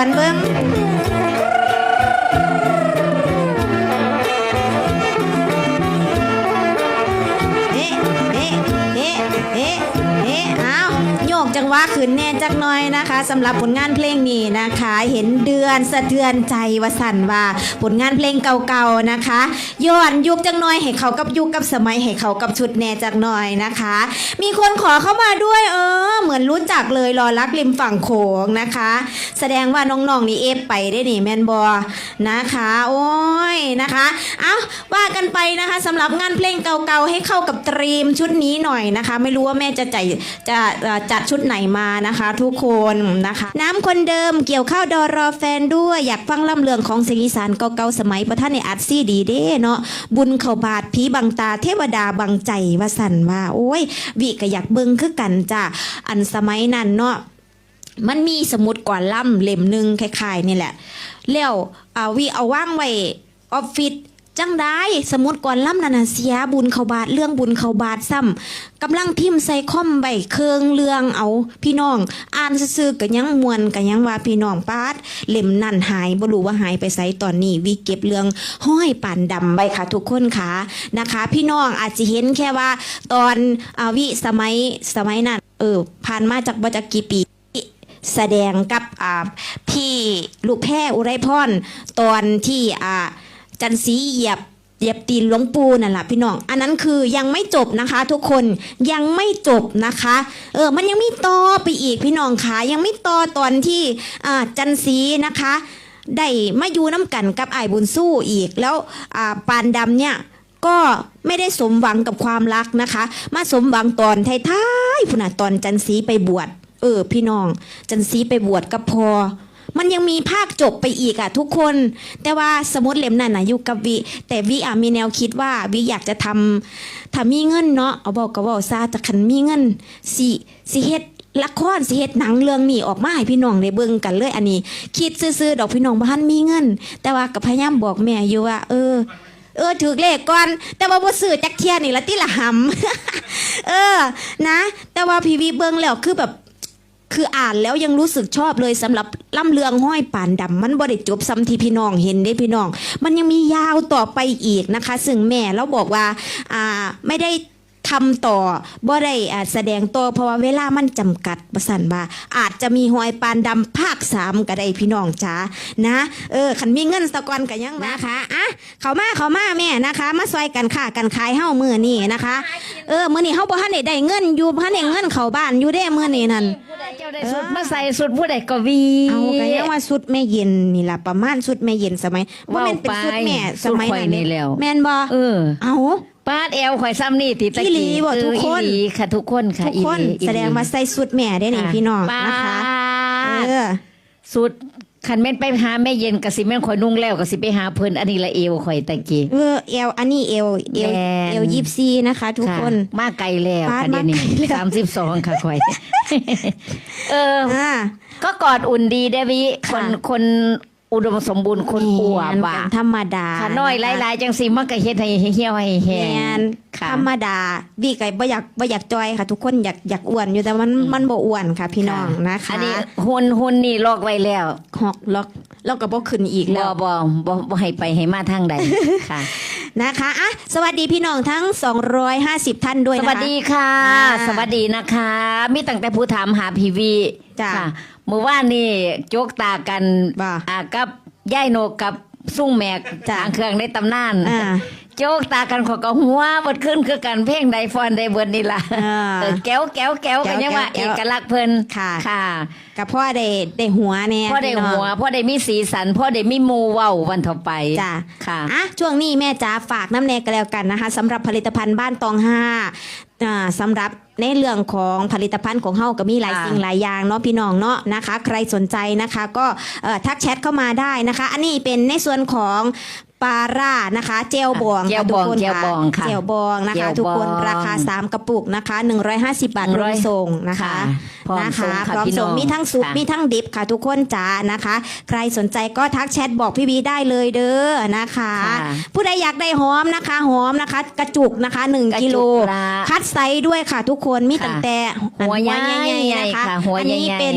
อนเบิ้ง จังหวะขึ้นแน่จักหน่อยนะคะสำหรับผลงานเพลงนี้นะคะ เห็นเดือนสะเทือนใจวสันว่าผลงานเพลงเก่าๆนะคะย้อนยุคจังหน่อยให้เขากับยุคกับสมัยให้เขากับชุดแน่จักหน่อยนะคะ มีคนขอเข้ามาด้วยเออ เหมือนรู้จักเลยรอรักริมฝั่งโขงนะคะ แสดงว่าน้องๆนี่เอฟไปได้นี่แมนบอนะคะ โอ้ยนะคะเอาว่ากันไปนะคะสำหรับงานเพลงเก่าๆให้เข้ากับตรีมชุดนี้หน่อยนะคะ ไม่รู้ว่าแม่จะใจจะจัดชุดไหนมานะคะ ทุกคนนะคะ น้ำคนเดิมเกี่ยวข้าวดอรอแฟนด้วยอยากฟังล่ำเลืองของเสียงอีสานเก่าๆสมัยประท่านในอัดซี่ดีเด้เนาะบุญเข้าบาทผีบังตาเทวดาบังใจว่าสันว่า โอ้ย วิก็อยากเบิ่งคือกันจ้ะอันสมัยนั้นเนาะมันมีสมุดก่อนล่ำเล่มหนึ่งคล้ายๆนี่แหละแล้วเอาวีเอาว่างไว้ออฟฟิศ จังได้สมุดก่อนล่ำนันน่ะเสียบุญเขาบาทเรื่องบุญเขาบาทซ้ำกำลังพิมพ์ใส่คอมใบเครื่องเรื่องเอาพี่น้อง อ่านซื่อๆก็ยังมวนก็ยังว่าพี่น้องปาดเล่มนั่นหายบ่รู้ว่าหายไปไสตอนนี้วิเก็บเรื่องห้อยป่านดำไว้ค่ะ ทุกคนค่ะนะคะ พี่น้องอาจจะเห็นแค่ว่า ตอนอวิสมัยสมัยนั้นเออผ่านมาจากบ่จักกี่ปีแสดงกับพี่ลูกแพรอุไรพรตอนที่อ่า จันสีเหยียบเหยียบตีนหลวงปูนั่นแหละพี่น้อง อันนั้นคือยังไม่จบนะคะ ทุกคนยังไม่จบนะคะ เออมันยังไมีต่อไปอีกพี่น้องคะยังไม่ต่อตอนที่อ่าจันสีนะคะได้มาอยู่น้ำกันกับไอ้บุญสู้อีกแล้วอ่าปานดำเนี่ยก็ไม่ได้สมหวังกับความรักนะคะ มาสมหวังตอนท้ายๆพุ่นนะตอนจันสีไปบวชเออ พี่น้อง จันสีไปบวชกับพอ มันยังมีภาคจบไปอีกอะทุกคน แต่ว่าสมุดเล่มนั้นนะอยู่กับวิ แต่วิอะมีแนวคิดว่าวิอยากจะทำถ้ามีเงินเนาะเอาบอกก็บอกซาจะขันมีเงินสิสิเฮ็ดละครสิเฮ็ดหนังเรื่องนี้ออกมาให้พี่น้องได้เบิ่งกันเลยอันนี้ คิดซื่อๆดอกพี่น้องบ้านมีเงิน แต่ว่าก็พยายามบอกแม่อยู่ว่า เออ เออถือเลขก่อน แต่ว่าบ่ซื้อจักเทียนี่ละติละหำเออ นะ แต่ว่าพีวีเบิ่งแล้วคือแบบ คืออ่านแล้วยังรู้สึกชอบเลยสำหรับล่ำเลืองห้อยป่านดำมันบริจบซ้ำที่พี่น้องเห็นได้พี่น้อง มันยังมียาวต่อไปอีกนะคะ ซึ่งแม่เราบอกว่าอ่าไม่ได้ ทำต่อบ่ได้อ่าแสดงต่อเพราะว่าเวลามันจำกัดประสันว่า อาจจะมีหอยปานดำภาคสามก็ได้พี่น้องจ้านะ เออขันมีเงินสะกอนกันยังนะคะอะเขามาเขามาแม่นะคะ มาซอยกันค่ะกันขายเฮ้ามือนี่นะคะ เออมือนี่เฮาบ่ทันได้ได้เงินอยู่บ่ทันได้เงินเข้าบ้านอยู่เด้มือนี่นั่นผู้ใดเจ้าได้สุดมาใส่สุดผู้ใดก็วีเอาก็ยังว่าสุดแม่เย็นนี่ล่ะประมาณสุดแม่เย็นสมัยว่าแม่นเป็นสุดแม่สมัยสุดข่อยนี่แล้วแม่นบ่เออเอา ปาดแอวข่อยซ้ำนี่ติตะอีหลีกี้บ่ทุกคน เอออีหลีค่ะทุกคนค่ะทุกคนอีหลีอีหลีแสดงว่าใส่สุดแม่ได้นี่ค่ะพี่น้องปานะคะดเออ สุดคันแม่นไปหาแม่เย็นก็สิแม่นข่อยนุ่งแล้วก็สิไปหาเพิ่นอันนี้ละเอวข่อยตะกี้ เออเอลอันนี้เอลเอลแม่น เอลยิบซีนะคะ ทุกะคนมาไกลแล้วปาดค่ะเดี๋ยวนี้มาไกลแล้ว สามสิบสองค่ะข่อย เออ อ่า ก็กอดอุ่นดีเดวิคค่ะนคน อุดมสมบูรณ์คนอวบแม่อะนกันธรรมดาขาน้อยนะคะหลายๆจังสิมันก็เฮ็ดให้เหี่ยวให้แห้แมงนค่ะธรรมดาวีไก่บ่อยากบ่อยากจอยค่ะ ทุกคนอยากอยากอ้วนอยู่แต่มันมันบ่อ้วนค่ะ พี่น้องนะคะอันนี้หุ่นหุ่นนี่ลอกไว้แล้วหอกล็อกแล้วก็บ่ขึ้นอีกแล้บ่วบ่บ่บ่ให้ไปให้มาทางใดค่ะนะคะอะสวัสดีพี่น้องทั้ง 250 ท่านด้วยสนะคะวัสดีค่ะอ่าสวัสดีนะคะ มีตั้งแต่ผู้ถามหาพีวีจ้ะค่ะ เมื่อวานนี่โจกตากันบ่า อ่ากับย่ายโนกกับซุ่งแมกจ้ะทางเครื่องในตำนาน อ่า โจกตากันขอยก็หัวบดขึ้นคือกันเพลงใดฟอนใดเบิดนี่ล่ะอ่าเออแก้วแก้วแก้วแก้กัวนยังว่าแก้เอวกลักษณ์เพิ่นค่ะค่ะกับพ่อได้ได้หัวเนี่ยพ่อได้พี่น้งหัวพ่อได้มีสีสันพ่อได้มีหมูเว้าวันต่อไปจ้ะค่ะอะช่วงนี้แม่จ๋าฝากน้ำแนกกันแล้วกันนะคะสำหรับผลิตภัณฑ์บ้านตองห้าอ่าสำหรับในเรื่องของผลิตภัณฑ์ของเฮาก็มีหลายค่ะสิ่งหลายอย่างเนาะพี่น้องเนาะนะคะ ใครสนใจนะคะ ก็เอ่อทักแชทเข้ามาได้นะคะ อันนี้เป็นในส่วนของ ปลาร่านะคะ เจลบองเจลค่ะทุบกองคนเจลบองค่ะเจลบองนะเจคะลบอง ทุกคนราคา 3 กระปุกนะคะ 150 บาทรวมส่งนะคะค่ะพร้อมนะส่คะงค่ะพร้อมพี่น้ส่องงมีทั้งซุปค่ะ มีทั้งดิบค่ะ ทุกคนจ้านะคะ ใครสนใจก็ทักแชทบอกพี่บีได้เลยเด้อนะคะ ค่ะ ผู้ใดอยากได้หอมนะคะหอมนะคะ กระจุกนะคะกระ1จุกกิโลละ คัดไซส์ด้วยค่ะทุกคนมีค่ะตั้งแต่หัวใหญ่ๆนะคะค่ะหัวอันนี้ใหญ่ๆ เป็น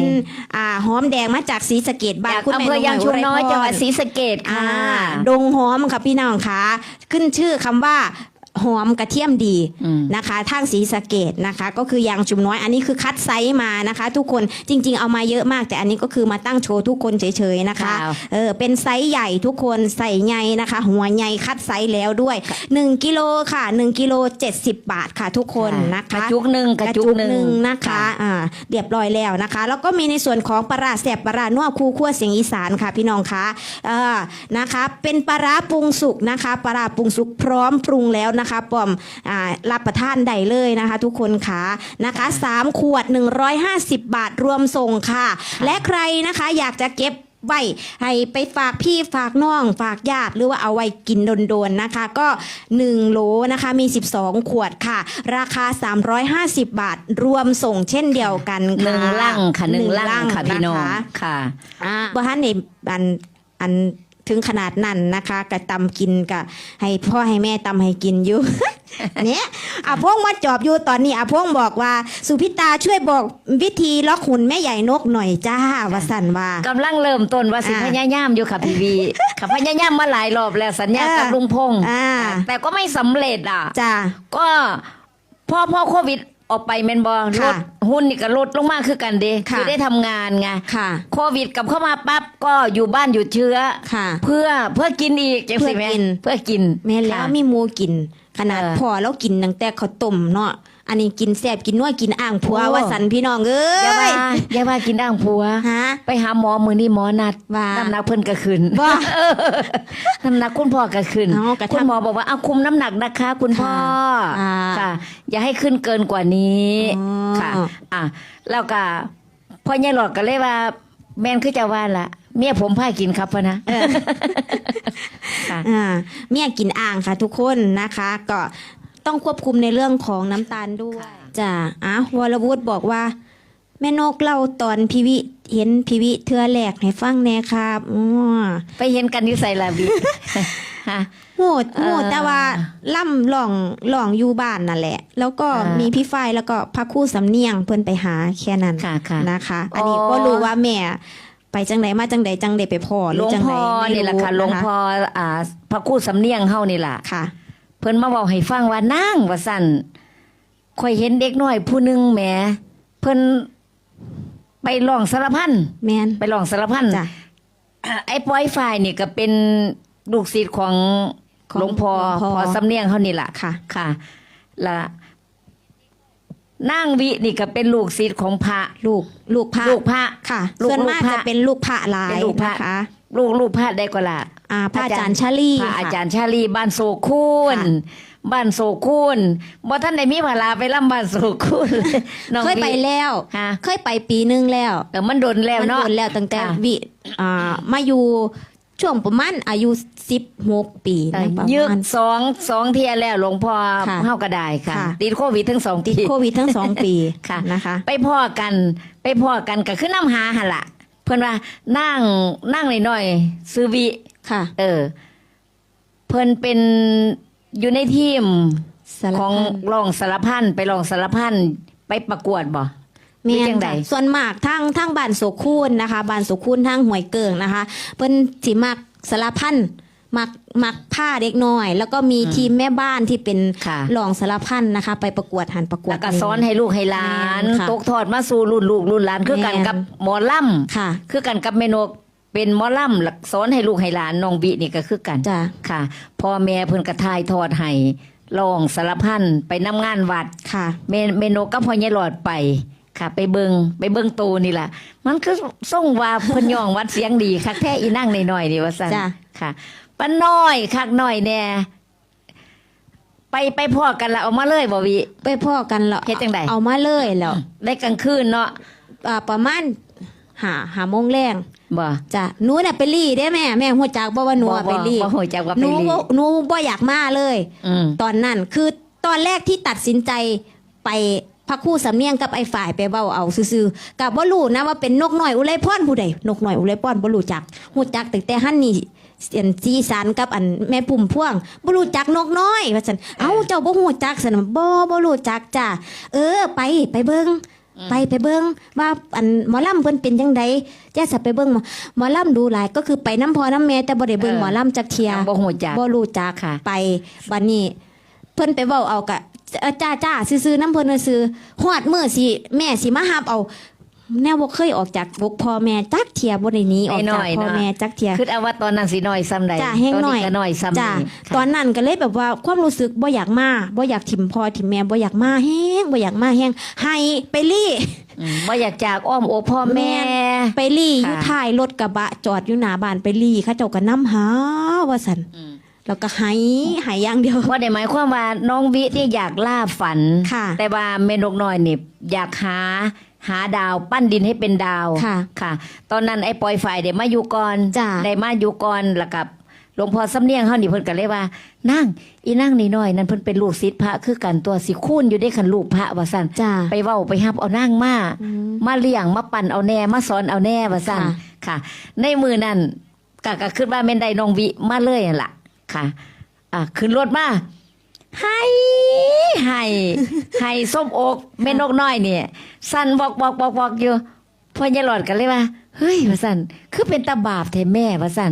อ่าหอมแดงมาจากศรีสะเกดบ้านจากคุณอำแม่เภอยางชุมน้อยไรพรจังหวัดศรีสะเกษอ่าค่ะดงหอมค่ะพี่น้องคะขึ้นชื่อคำว่า หอมกระเทียมดีอืมนะคะทางสีสะเกตนะคะ ก็คือยางชุมน้อยอันนี้คือคัดไซส์มานะคะ ทุกคนจริง ๆ เอามาเยอะมาก แต่อันนี้ก็คือมาตั้งโชว์ทุกคนเฉยๆนะคะค่ะเออเป็นไซส์ใหญ่ทุกคนใส่ใหญ่นะคะ หัวใหญ่คัดไซส์แล้วด้วย 1กิโลค่ะ1กิโล70 บาทค่ะ ทุกคนนะคะกระจุกหนึ่งกระจุกหนึ่งนะคะอ่าเรียบร้อยแล้วนะคะ แล้วก็มีในส่วนของปลาร้าแสบปลาร้านัวคู่คั่วเสียงอีสานค่ะ พี่น้องคะเออนะคะ เป็นปลาร้าปรุงสุกนะคะปลาร้าปรุงสุกพร้อมปรุงแล้วนะคะปอมอ่ารับประทานได้เลยนะคะ ทุกคนคะนะคะสามขวด 150 บาทรวมส่งค่ะ และใครนะคะอยากจะเก็บไว้ให้ไปฝากพี่ฝากน้องฝากญาติหรือว่าเอาไว้กินโดนๆนะคะ ก็ 1 โหลนะคะมี 12 ขวดค่ะ ราคา 350 บาท รวมส่งเช่นเดียวกันหค่ะนึ่งลังค่ะหนึ่งลังค่ะพี่น้องนะคะค่ะอ่าบ่ฮันในอันอัน ถึงขนาดนั้นนะคะกะตำกินกะให้พ่อให้แม่ตำให้กินอยู่ เนี่ยอาพงมาจอบอยู่ตอนนี้อาพงบอกว่า สุพิตาช่วยบอกวิธีล็อกหุ่นแม่ใหญ่นกหน่อยจ้าวาสันว่ากำลังเริ่มต้นว่าสิอ่าพยายามอยู่ค่ะพี่วีค่ะพยายามมาหลายรอบแล้วสัญญากับเออลุงพงษ์อ่าแต่ก็ไม่สำเร็จอะจ้าก็พอพอโควิด ออกไปเมนบอลค่ะดหุ้นนี่ก็ลดลงมากคือกันเด้ค่ะคือได้ทำงานไงค่ะ โควิดกลับเข้ามาปั๊บก็อยู่บ้านหยุดเชื้อ ค่ะ เพื่อเพื่อกินอีกจังสิแม่เพื่อกินเพื่อกินแม่นแล้วค่ะ มีหมูกิน ขนาดเออ พอแล้วกินตั้งแต่ข้าวต้มเนาะ อันนี้กินแซ่บกินนัวกินอ่างผัวโอ้ ว่าสันพี่น้องเอ้อย่าว่ายอย่าว่ากินด่างผัว ฮะ ไปหาหมอมือนี่หมอนัดว่าน้ำหนักเพิ่นก็ขึ้นว่าน้ำหนักคุณพ่อก็ขึ้นเอากระทำคุณหมอบอกว่าเอาคุมน้ำหนักนะคะ คุณพ่อค่ะค่ะ อย่าให้ขึ้นเกินกว่านี้อ๋อ ค่ะ อะแล้วก็พ่อใหญ่หลอดก็เลยว่า แม่นคือจะว่าละเมียผมพากินครับพะนะค่ะ อ่าเมียกินอ่างค่ะทุกคนนะคะ ก็ ต้องควบคุมในเรื่องของน้ำตาลด้วยจ้ะอะวรวุฒิบอกว่า แม่นกเล่าตอนพีวิเห็นพีวิเทือแหลกให้ฟังแน่ครับอ้อไปเห็นกันอยู่ใส่ละบิฮะ โหดเออโหดแต่ว่าล่ำหล่องหล่องอยู่บ้านนั่นแหละ แล้วก็อ่ามีมีพี่ฝ้ายแล้วก็พระครู่สำเนียงเพิ่นไปหาแค่นั้นค่ะค่ะนะคะ อันอ๋อนี้ก็รู้ว่าแม่ไปจังไดมาจังไดจังไดไปพ่อหหลรือวงจังพ่ไดอไม่นี่แหละรู้ค่ะหลวงนพ่ออ่าพระครู่สำเนียงเฮานี่ล่ะ ค่ะ เพิ่นมาบอกให้ฟังว่านั่งว่าสั่นข่อยเห็นเด็กน้อยผู้หนึงแหม เพิ่นไปลองสารพันแมนไปลองสารพันจ้ะ ไอ้ปอยฝ่ายนี่ก็เป็นลูกศิษย์ของของหลวงพ่อหลวงพ่อ พอสำเนียงเขานี่ล่ะ ค่ะ ค่ะละนางวินี่ก็เป็นลูกศิษย์ของพระ ลูกลูกพระลูกพระค่ะลูกส่วนมากลูกพระจะเป็นลูกพระหลายเป็นลูกพระ นะคะ ลูกลูกพระได้ก็ละอ่าพระอาจารย์ชาลีพระค่ะอาจารย์ชาลีบ้านโศกคูนค่ะบ้านโศกคูนบ่ท่านได้มีเวลาไปล่ำบ้านโศกคูนน้องเคยไปวิแล้วฮะเคยไปปีนึงแล้วเออมันโดนแล้วมันเนาะโดนแล้วตั้งแต่ค่ะวิอ่ามาอยู่ช่วงประมาณอายุสิบหกปีเอ่อนะประยึกมาณสองสองเทียแล้วหลวงพ่อค่ะเฮาก็ได้ค่ะค่ะ ติดโควิดทั้งสองติดทีโควิดทั้งสองปีค่ะนะคะ ไปพ่อกันไปพ่อกันก็คือน้ำหาหันละเพิ่นว่านั่งนั่งหน่อยๆซื้อวิค่ะ เออ เพิ่นเป็นอยู่ในทีมสารของพันรองสารพันไปรองสารพันไปประกวดบ่แม่หรือจันงใดจ้ะส่วนมากทั้งทั้งบ้านโศกคูนนะคะบ้านโศกคูนทั้งหวยเกิงนะคะ เพิ่นสิมักสารพัน มักมักผ้าเด็กน้อย แล้วก็มีทีมแม่บ้านที่เป็นค่ะรองสารพันนะคะ ไปประกวดหันประกวดแล้วก็สอนให้ลูกให้หลานแม่นค่ะตกทอดมาสู่รุ่นลูกรุ่นหลานคือกันแม่นกับหมอลำค่ะ คือกันกับเมนกเป็นหมอลำแล้วสอนให้ลูกให้หลานน้องบินี่ก็คือกันจ้ะค่ะพ่อแม่เพิ่นกระทายทอดให้ลองสารพันไปนํงานวัดค่ะเมเมนกก็พอยายหลอดไปค่ะ ไปเบิงไปเบิงโตนี่ล่ะมันคือส่งว่าเพิ่นย่องวัดเสียงดีคักแท้อีนั่งน้อยๆนี่ว่าซั่นจ้ะค่ะ ป้าน้อยคักน้อยแน่ไปไปพ่อกันละเอามาเลยบ่วิไปพ่อกันแล้วเฮ็ดจังใดเอามาเลยแล้วได้กลางคืนเนาะอ่าประมาณหาหาโมงแรงบ่จ้ะหนูน่ะไปรีได้แม่แม่หัวจักบ่ว่าหนูอะไปรีบ่ฮู้จักว่าหไปนูรีบ่หนูบ่อยากมาเลยอืมตอนนั้นคือตอนแรกที่ตัดสินใจไปพักคู่สำเนียงกับไอ้ฝ่ายไปเบ้าเอาซื่อๆกับว่ารู้นะว่าเป็นนกน้อยอุไรพรผู้ใดนกน้อยอุไรพรบ่รู้จักหูจักตั้งแต่ฮั่นนี่ เสียนจีสานกับอันแม่ปุ่มพ่วงบ่รู้จักนกน้อยว่าซั่นเอ้าเจ้าบ่ฮู้จักซั่นบ่บ่รู้จักจ้ะเออ ไปไปเบิ่งไปไปเบิ่งว่าอันหมอลำเพิ่นเป็นจังไดจ้าสับไปเบิ่งหมอหมอลำดูหลายก็คือไปน้ำพอน้ำแม่แต่บ่ได้เบิ่งหมอลำจักเทียยังบ่ฮู้จักบ่รู้จักค่ะ ไปบัดนี้ เพิ่นไปเว้าเอากะเอ่อจ้าจ้าซื้อๆน้ำเพิ่นซื้อฮอดมื้อสิแม่สิมาหับเอา แนวบ่เคยออกจากบกพ่อแม่จักเทียบ่ได้หนีออกจากพ่อแม่จักเทียคือเอาว่าตอนนั้นสิน้อยซ้ำใดจ้าแห้งตอนหน่อยนี้ก็น้อยซ้ำจ้านี่ตอนนั้นก็เลยแบบว่าความรู้สึกบ่อยากมาบ่อยากถิ่มพ่อถิ่มแม่บ่อยากมาแห้งบ่อยากมาแห้งให้ไปรี่อืมบ่อยากจากอ้อมอกพ่อแม่ ไปรี่อยู่ค่ะท้ายรถกระบะจอดอยู่หน้าบ้านไปรี่เขาเจ้าก็นำหาว่าซั่นอืมแล้วก็ให้ให้อย่างเดียวว่าได้หมายความว่าน้องวิที่อยากล่าฝันค่ะแต่ว่าเมนกน้อยนี่อยากหา หาดาวปั้นดินให้เป็นดาวค่ะค่ะ ตอนนั้นไอ้ปอยฝ่ายเดี๋ยวมาอยู่ก่อนจ้ะ ได้มาอยู่ก่อนแล้วกับหลวงพ่อสำเนียงเฮานี่เพิ่นก็เลยว่านั่งอีนั่งนี่น้อยนั่นเพิ่นเป็นลูกศิษย์พระคือกันตัวสิคูนอยู่ได้คันลูกพระว่าซั่นจ้าไปเว้าไปฮับเอานั่งมา อืม มาเลี้ยงมาปั่นเอาแน่มาสอนเอาแน่ว่าซั่นค่ะ ค่ะ ในมือนั้นก็ก็คิดว่าแม่นได้น้องวิมาเลยนั่นล่ะค่ะ อะขึ้นรถมา ให้ให้ให้ส้มอกแม่นกน้อยเนี่ย สั่นบอกบอกบอกบอกอยู่พ่อยายหลอดกันเลยว่าเฮ้ยว่าสั่นคือเป็นตาบาปแท้แม่ว่าสั่น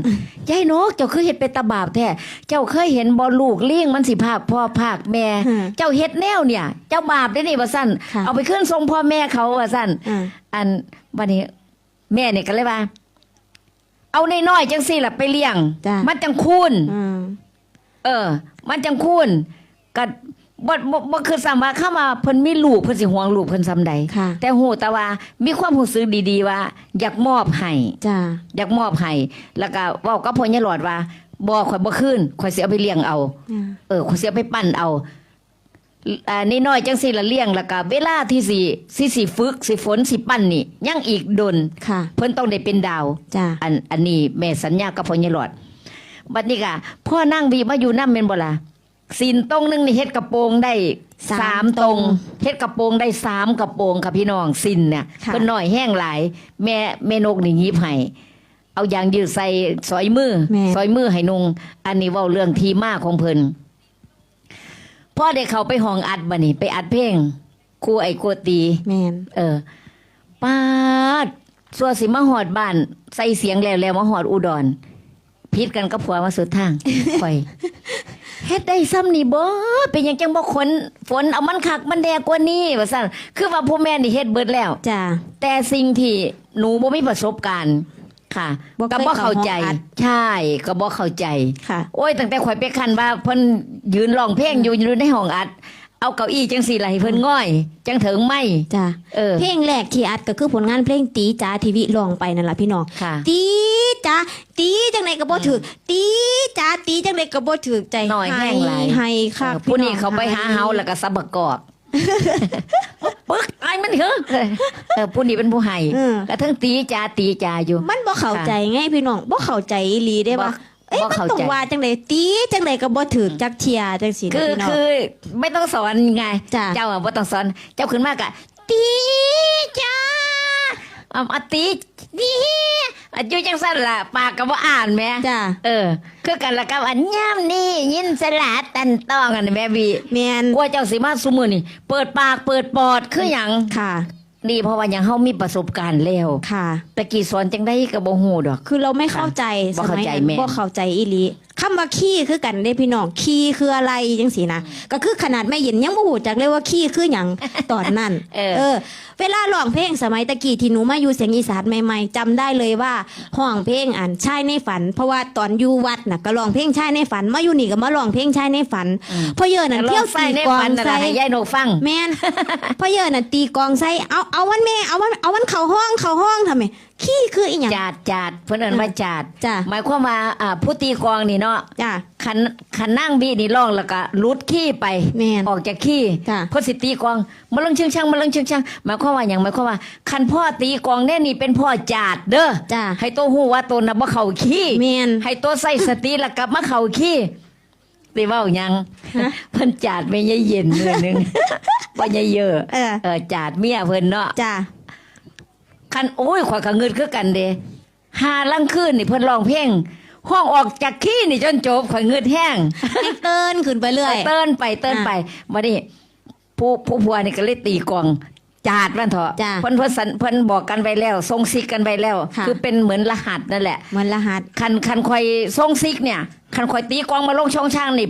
ยายนกเจ้าเคยเห็นเป็นตาบาปแท้เจ้าเคยเห็นบอลูกเลี้ยงมันสิภาพพ่อภาคแม่ฮะเจ้าเฮ็ดแนวเนี่ย เจ้าบาปได้นี่ว่าสั่นค่ะเอาไปขึ้นทรงพ่อแม่เขาว่าสั่นอ่าอันวันนี้ แม่เนี่ยก็เลยว่า เอาในน้อยๆจังสี่ล่ะไปเลี้ยงจ้ะมันจังคูนอืมเออ มันจังคูน ก็บ่บ่บ่คือสามว่าเข้ามาเพิ่นมีลูกเพิ่นสิห่วงลูกเพิ่นซำใดค่ะ แต่หูแต่ว่ามีความรู้สึกดีๆว่า อยากมอบให้จ้าอยากมอบให้แล้วก็เว้ากับพ่อยายหลอดว่าบ่ข่อยบ่คืนข่อยสิเอาไปเลี้ยงเอาเออข่อยสิเอาไปปั้นเอาอ่านี่น้อยจังสิละเลี้ยงแล้วก็เวลาที่สิสิสิฝึกสิฝนสิปั้นนี่ยังอีกดน ค่ะเพิ่นต้องได้เป็นดาว จ้าอันอันนี้แม่สัญญากับพ่อใหญ่หลอด บัดนี้ก็พ่อนั่งบีมาอยู่น้ำเป็นบ่ล่ะ สินตรงหนึงนี่เฮ็ดกระโปรงได้สามสามตรงเฮ็ดกระโปรงได้สามกระโปรงค่ะพี่น้องสินเนี่ยค่ะ เพิ่นน้อยแห้งหลาย แม่แม่นกนี่หยิบให้เอายางยืดใส่ซอยมือแม่ซอยมือให้นุงอันนี้เว้าเรื่องทีมาของเพิ่นพ่อได้เข้าไปห้องอัดบัดนี้ ไปอัดเพลงครูไอ้โกตี แมน เออปาดสัวสิมาหอดบ้าน ใส่เสียงแล้วแล้วมาหอดอุดรพิดกันกับผัวมาสุดทาง ข่อย เฮ็ดได้ซ้ำนี่บ่เป็นหยังจังบ่ขนฝนเอามันคักมันแดกกว่านี้ว่าซั่นคือว่าผู้แม่นี่เฮ็ดเบิดแล้ว จ้า แต่สิ่งที่หนูบ่มีประสบการณ์ ค่ะบ่เคยก็บ่เข้าใจ เข้าห้องอัด ใช่ก็บ่เข้าใจ ค่ะ โอ้ยตั้งแต่ข่อยไปคันว่าเพิ่นยืนร้องเพลงอยู่อยู่ในห้องอัด เอาเก้าอี้จังสี่ล่ะให้เพิ่นง่อย จังถึงไม่จ้าเออ เพลงแรกที่อัดก็คือผลงานเพลงตีจ้าทีวีลองไปนั่นแหละพี่น้องค่ะ ตีจ้าตีจังไหนก็บ่ถือตีจ้าตีจังไหนก็บ่ถือใจหน่อยแห้งหลายให้ค่ะเออผู้นี้เขาไปหาเฮาแล้วก็สับประกอบปึ๊กไอ้มันเหรอเออผู้นี้เป็นผู้ให้เออกระทั่งตีจาตีจาอยู่ มันบ่เข้าใจไงพี่น้องบ่เข้าใจอีหลีได้ว่าบ่เอ้ย บ่มันเข้าต้องใจว่าจังไดตีจังไดก็บ่ถือจักเทียจังซี่นะคือพี่น้องคือไม่ต้องสอนไงจ้ะเจ้าอะบ่ต้องสอน เจ้าขึ้นมากะตีจ้าอะตีตีอะอยู่จังซั่นล่ะปากก็บ่อ่านแหม่จ้าเออ คือกันละกับอันย่ำนี่ยินสลาตันต้องอันแม่บีแม่นกลัวเจ้าสิมาซุมื้อนี่ เปิดปากเปิดปอดคือหยังค่ะ นี่เพราะว่ายังเฮามีประสบการณ์แล้วค่ะตะกี้สอนจังได้ก็บ่ฮู้ดอก คือเราไม่เข้าใจบ่เข้าใจสมัยนั้นแม่บ่เข้าใจอีหลีคำว่าขี้คือกันเด้พี่น้องขี้คืออะไรจังสีนะก็คือขนาดไม่เห็นยังบ่ฮู้จักเลยว่าขี้คือหยังตอนนั้นเออ เวลาร้องเพลงสมัยตะกี้ที่หนูมาอยู่เสียงอีสานใหม่ๆจำได้เลยว่าห้องเพลงอันชายในฝัน เพราะว่าตอนอยู่วัดน่ะก็ร้องเพลงชายในฝันมาอยู่นี่ก็มาร้องเพลงชายในฝันเพราะเยอะนั่นแล้วเที่ยวใส่ตีในกลอฝังนนั่นใส่ล่ะให้ยายนกฟังแม่นเพราะเยอะน่ะตีกลองใส่เอาเอาวันแม่เอาวันเอาวันเข้าห้องเข้าห้องทำไมขี้คืออีหยัง จาดจาดเพิ่นเอิ้นว่าจาดจ้ะ หมายความว่าอ่าผู้ตีกลองนี่เนาะจ้า คันคันนั่งบีนี่ร้องแล้วก็ลุดขี้ไปแม่นออกจากขี้จ้ะ เพิ่นสิตีกลองมาลงเชิงช่างมาลงเชิงช่างหมายความว่าหยังหมายความว่า คันพ่อตีกลองแน่นี่เป็นพ่อจาดเด้อจ้า ให้ตัวฮู้ว่าตัวน่ะบ่เข้าขี้แม่นให้ตัวใส่สติแล้วกลับมาเข้าขี้สิเว้าหยังฮะ เพิ่นจาดไม่ยเย็นมื้อหนึง บ่ยเยอะเออ เออจาดเมียเพิ่นเนาะจ้าคันโอ้ยข่อยก็เงินคือกันเด้หาลังคืนนี่เพิ่นร้องเพลงห้องออกจากขี้นี่จนจบข่อยเงินแห้งให้เติ้นขึ้นไปเรื่อยเติ้นไปเติ้นไปมาดิผู้ผู้ผัวนี่ก็เลยตีกลองจาดมันเถอะจ้ะเพิ่นเพิ่นสันเพิ่นบอกกันไปแล้วส่งซิกกันไปแล้วค่ะอเป็นเหมือนรหัสนั่นแหละมันรหัสคันคันคอยส่งซิกเนี่ย คันคอยตีกลองมาลงช่องช่างนี่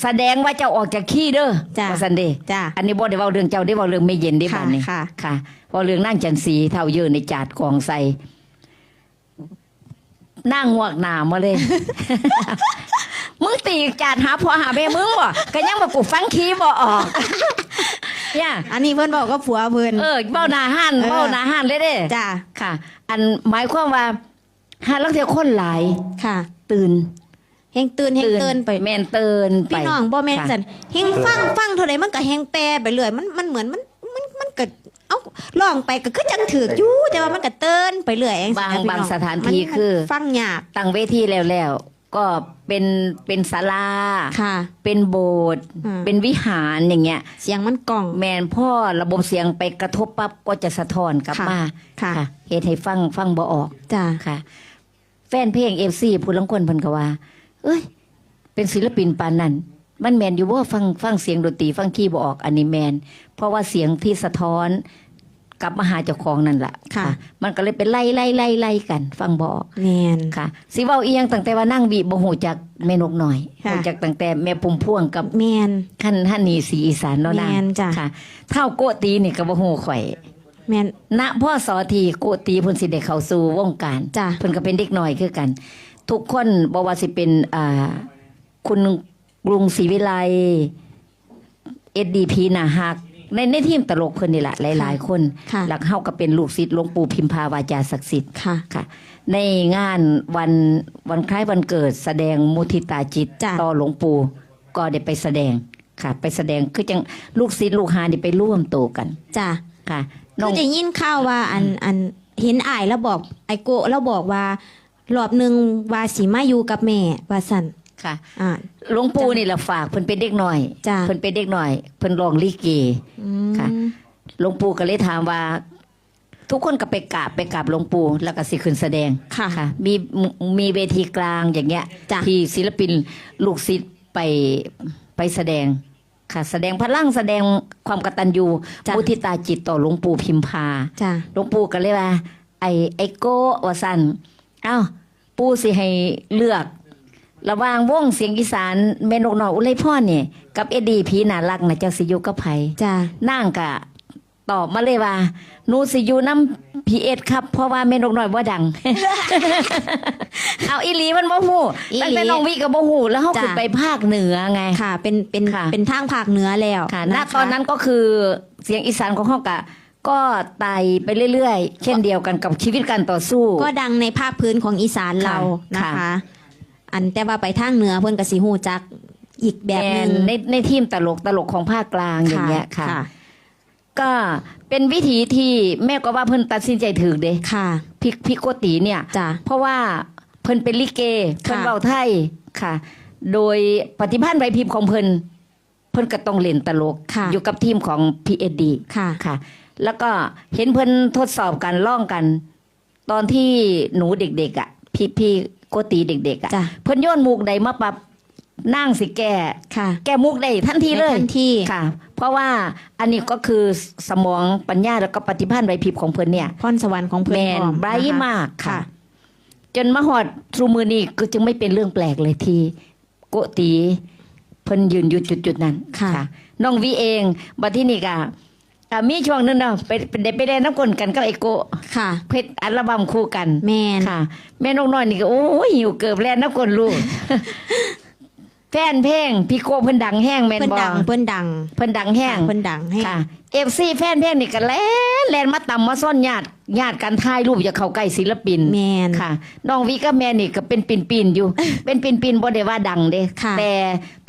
แสดงว่าเจ้าออกจากขี้เด้อจ้ะว่าซันเดจ้ะอันนี้บ่ได้เว้าเรื่องเจ้าได้เว้าเรื่องไม่เย็นได้ค่ะบัดนี้ค่ะ ค่ะเว้าเรื่องนั่งจันสีเท่าเยอะในจาดกองใส่นั่งงวกหนามาเลย มึงตีจาดหาพ่อหาแม่มึงบ่ก็ยังบ่กูฟังขี้บ่ออกเนี่ยอันนี้เพิ่นบอกก็ผัวเพิ่น เออเบ้าหนาหันเออเบ้าหนาหันเลยเด้จ้าค่ะ อันหมายความว่าหาลังเทียคนหลาย ค่ะ ตื่น เฮงตื่นเฮงตื่นไปแม่นตื่นไปพี่น้องบ่แม่นค่ะสันเฮงฟังฟังเท่าใดมันก็เฮงแปรไปเรื่อยมันมันเหมือนมันมันมันก็เอ้าร้องไปก็คือจังถือกอยู่แต่ว่ามันก็เติ้นไปเรื่อยเองบางสินะพี่บางน้อสถานที่มัคือ ฟังยากตั้งเวทีแล้วแล้วก็เป็นเป็นศาลาค่ะ เป็นโบสถ์อืมเป็นวิหารอย่างเงี้ย เสียงมันกล่องแมนพ่อระบบเสียงไปกระทบปั๊บก็จะสะท้อนกลับค่ะมาค่ะเฮ็ดให้ฟังฟังบ่ออกจ้าค่ะ แฟนเพลงเอฟซีผู้ลังคนเพิ่นก็ว่า เอ้ย เป็นศิลปินปานนั้นมันแมนอยู่ว่าฟังฟังเสียงดนตรีฟังคีย์บ่ออกอันนี้แมน เพราะว่าเสียงที่สะท้อนกลับมาหาเจ้าของนั่นแหละค่ะ มันก็เลยเป็นไล่ไล่ไล่ไล่กัน ฟังบ่ออกแม่นค่ะสิเว้าอีหยังตั้งแต่ว่านั่งบีบ่ฮู้จักแม่นกน้อยค่ะฮู้จักตั้งแต่แม่พุ่มพวงกับแม่นท่านท่านนีสีอีสานเนาะนะแม่นจ้ะค่ะ เท่าโกตีนี่ก็บ่ฮู้ข่อยแม่นณพ่อสอทีโกตีเพิ่นสิได้เข้าสู่วงการจ้ะเพิ่นก็เป็นเด็กน้อยคือกัน ทุกคนบ่ว่าสิเป็นอ่าคุณกรุงศรีวิไล SDP น่ะฮักในในทีมตลกเพิ่นนี่แหละหลายๆ คนค่ะหลักเฮาก็เป็นลูกศิษย์หลวงปู่พิมพาวาจาศักดิ์สิทธิ์ค่ะค่ะ ในงานวันวันคล้ายวันเกิดแสดงมุทิตาจิตจ้ะต่อหลวงปู่ก็ได้ไปแสดงค่ะ ไปแสดงคือจังลูกศิษย์ลูกหานี่ไปร่วมโตกันจ้าค่ะน้ก็องจะยินข่าวว่าอันอันเห็นอายแล้วบอกไอโกะแล้วบอกว่า รอบหนึ่งว่าสิมาอยู่กับแม่ว่าสั่นค่ะอ่า หลวงปู่นี่แหละฝากเพิ่นเป็นเด็กหน่อยจ้ะ เพิ่นเป็นเด็กหน่อยเพิ่นร้องลิเก อืม ค่ะ หลวงปู่ก็เลยถามว่า ทุกคนก็ไปกราบไปกราบหลวงปู่แล้วก็สิขึ้นแสดงค่ะค่ะมีมีเวทีกลางอย่างเงี้ยจ้ะ ที่ศิลปินลูกศิษย์ไปไปแสดงค่ะ แสดงพลังแสดงความกตัญญูจ้ะมุทิตาจิตต่อหลวงปู่พิมพา จ้าหลวงปู่ก็เลยว่า ไอ้ไอ้โก้ว่าสันเอ้า ปู่สิให้เลือก ระหว่างวงเสียงอีสานแม่นกน้อยอุไรพ่อเนี่ยกับเอดีพีน่ารักนะเจ้าสิอยู่กับไผจ้านางกะตอบมาเลยว่าหนูสิอยู่น้ำพีเอสครับ เพราะว่าแม่นกน้อยว่าดัง เอาอีหลีมันบ่ฮู้อีหลี ตั้งแต่น้องวิก็บ่ฮู้แล้วเฮาจ้ะขึ้นไปภาคเหนือไง ค่ะ เป็นเป็นค่ะ เป็นทางภาคเหนือแล้วค่ะณะคะตอนนั้นก็คือเสียงอีสานของเฮากะ ก็ไต่ไปเรื่อยๆ เช่นเดียวกันกับชีวิตการต่อสู้ ก็ดังในภาคพื้นของอีสานเราค่ะนะคะค่ะอันแต่ว่าไปทางเหนือเพิ่นก็สิฮู้จักอีกแบบหนึงในในทีมตลกตลกของภาคกลางอย่างเงี้ยค่ะ ก็เป็นวิธีที่แม่ก็ว่าเพิ่นตัดสินใจถือเด้ค่ะพี่พี่โกติเนี่ยจ้าเพราะว่าเพิ่นเป็นลิเกเพิ่นค่ะเบาไทยค่ะ โดยปฏิพันธ์ไหวพริบของเพิ่นเพิ่นก็ต้องเล่นตลกค่ะอยู่กับทีมของ PSD ค่ะค่ะ แล้วก็เห็นเพิ่นทดสอบกันล่องกัน ตอนที่หนูเด็กๆอะ พี่พี่โกติเด็กๆอะจ้ะ เพิ่นโยนมุกใดมาปรับนั่งสิแก่ค่ะ แก้มุกได้ทันทีเลยในทันที ค่ะ เพราะว่าอันนี้ก็คือสมองปัญญาแล้วก็ปฏิภาณไหวพริบของเพิ่นเนี่ย พรสวรรค์ของเพิ่นแมนพร้อไบรท์นะคะมากค่ะค่ะ จนมาหอดทรูมือนี่ก็จึงไม่เป็นเรื่องแปลกเลยที่โกตีเพิ่นยืนอยู่จุดๆนั้นค่ะ น้องวีเองบัดที่นี่ก็ อ่ามีช่วงนึงเนาะไปไปได้ไปได้น้ำกลนกันกับไอโกค่ะ เพชรอัลบั้มคู่กันแมนค่ะ แม่นกน้อยนี่ก็โอ้ยหิวเกือบแล่นน้ำกลนลูก แฟนเพลงพี่โกเพิ่นดังแห้งแม่นเพิ่นบ่ดังเพิ่นดังเพิ่นดังแห้งเพิ่นดังให้ค่ะเอฟซีแฟนเพลงนี่ก็แล่นแล่นมาตำมาซ่อนญาติญาติกันถ่ายรูปอย่าเข้าใกล้ศิลปินแมนค่ะน้องวิกับแม่นี่ก็เป็นปินปินๆอยู่ เป็นปินปินๆบ่ได้ว่าดังเด้ค่ะแต่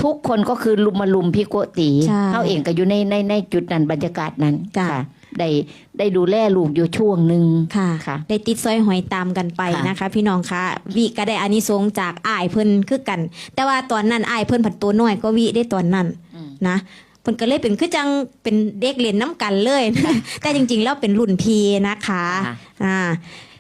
ทุกคนก็คือลุมมาลุมพี่โกติใช่เขาเองก็อยู่ในในในจุดนั้นบรรยากาศนั้นจ้ะค่ะ ได้ได้ดูแลลูกอยู่ช่วงหนึ่งค่ะค่ะ ได้ติดซอยหอยตามกันไปค่ะนะคะ พี่น้องคะวิก็ได้อานิสงส์จากอายเพิ่นคือกัน แต่ว่าตอนนั้นอายเพิ่นผัดตัวน้อยก็วิได้ตอนนั้นอืมนะเพิ่นก็เลยเป็นคือจังเป็นเด็กเล่นน้ำกันเลย แต่จริง ๆ แล้วเป็นรุ่นพีนะคะค่ะอ่า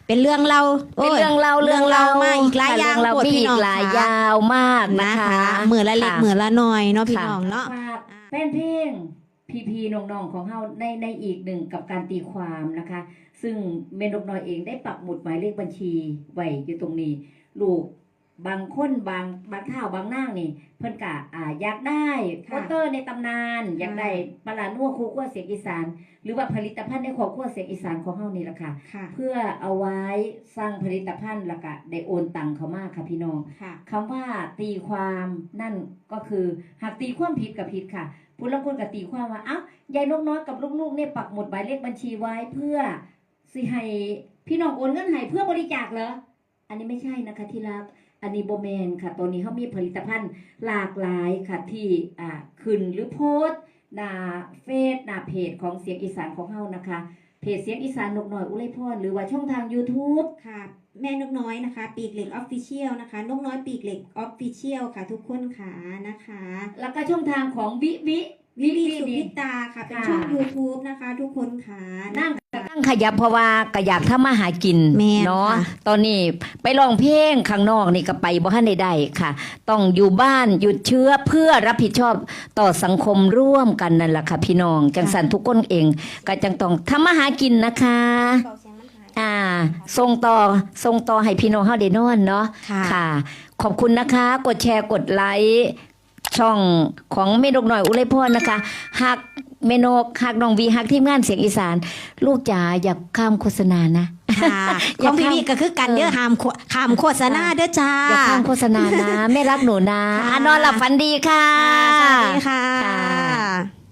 เป็นเรื่องเราเป็นโยเรื่องเล่าเรื่องเล่ามาอีกหลายค่ะอย่างเรื่องเล่าโปรดมีพี่อีน้องกหลายค่ะยาวมากนะนะคะคะมือละเล็กค่ะมือละน้อยเนาะพี่ค่ะน้องเนาะฝากแฟนเพลง พีพีน้องๆของเฮาในในอีกหนึ่งกับการตีความนะคะ ซึ่งเมนกน้อยเองได้ปักหมุดหมายเลขบัญชีไว้อยู่ตรงนี้ ลูก บางคนบางบางข้าวบางนางนี่ เพิ่นกะอ่าอยากได้โปค่ะสเตอร์ในตำนาน อยากได้ปลาร้านัวคู่ขั้วเสียงอีสาน หรือว่าผลิตภัณฑ์ในครอบครัวเสียงอีสานของเฮานี่แหละค่ะค่ะ เพื่อเอาไว้สร้างผลิตภัณฑ์แล้วก็ได้โอนตังเขามากค่ะพี่น้องค่ะคำว่าตีความนั่นก็คือหากตีความผิดกับผิดค่ะผู้ลางคนก็ตีความว่าเอ้ายายนกน้อยกับลูกๆเนี่ยปักหมุดหมายเลขบัญชีไว้เพื่อสิให้พี่น้องโอนเงินให้เพื่อบริจาคเหรออันนี้ไม่ใช่นะคะที่รัก อันนี้โบแมนค่ะตัวนี้เขามีผลิตภัณฑ์หลากหลายค่ะที่อ่าขึ้นหรือโพสต์หน้าเฟซหน้าเพจของเสียงอีสานของเฮานะคะ เพจเสียงอีสานนกน้อยอุไรพรหรือว่าช่องทาง YouTube ค่ะ แม่นกน้อยนะคะ ปีกเหล็กออฟฟิเชียลนะคะ นกน้อยปีกเหล็กออฟฟิเชียลค่ะ ทุกคนค่ะนะคะ แล้วก็ช่องทางของวิวิ วิวีสุดีพิตาค่ะ เป็นค่ะช่อง YouTube นะคะ ทุกคนค่ะนั่งนั่งขยับเพราะว่าก็อยากทำมาหากินแม่นเนาะค่ะ ตอนนี้ไปร้องเพลงข้างนอกนี่ก็ไปบ่ทันได้ได้ค่ะ ต้องอยู่บ้านหยุดเชื้อเพื่อรับผิดชอบต่อสังคมร่วมกันนั่นแหละค่ะพี่น้อง จังสันทุกคนเองก็จังต้องทำมาหากินนะคะ อ่าส่งต่อส่งต่อให้พี่น้องเฮาได้นอนเนาะ ค่ะค่ะขอบคุณนะคะ กดแชร์ กดไลค์ ช่องของเมนกหน่อยอุไรพรนะคะหักเมนกหักน้องวีหักทีมงานเสียงอีสาน ลูกจ๋าอย่าข้ามโฆษณานะค่ะอย่าของพี่ข้ามวีก็คือกันเด้อเออหามโฆหามโฆษณาเด้อจ้าอย่าข้ามโฆษณานะแม่รักหนูนะค่ะอะนอนหลับฝันดีค่ะค่ะสวัสดีค่ะค่ะ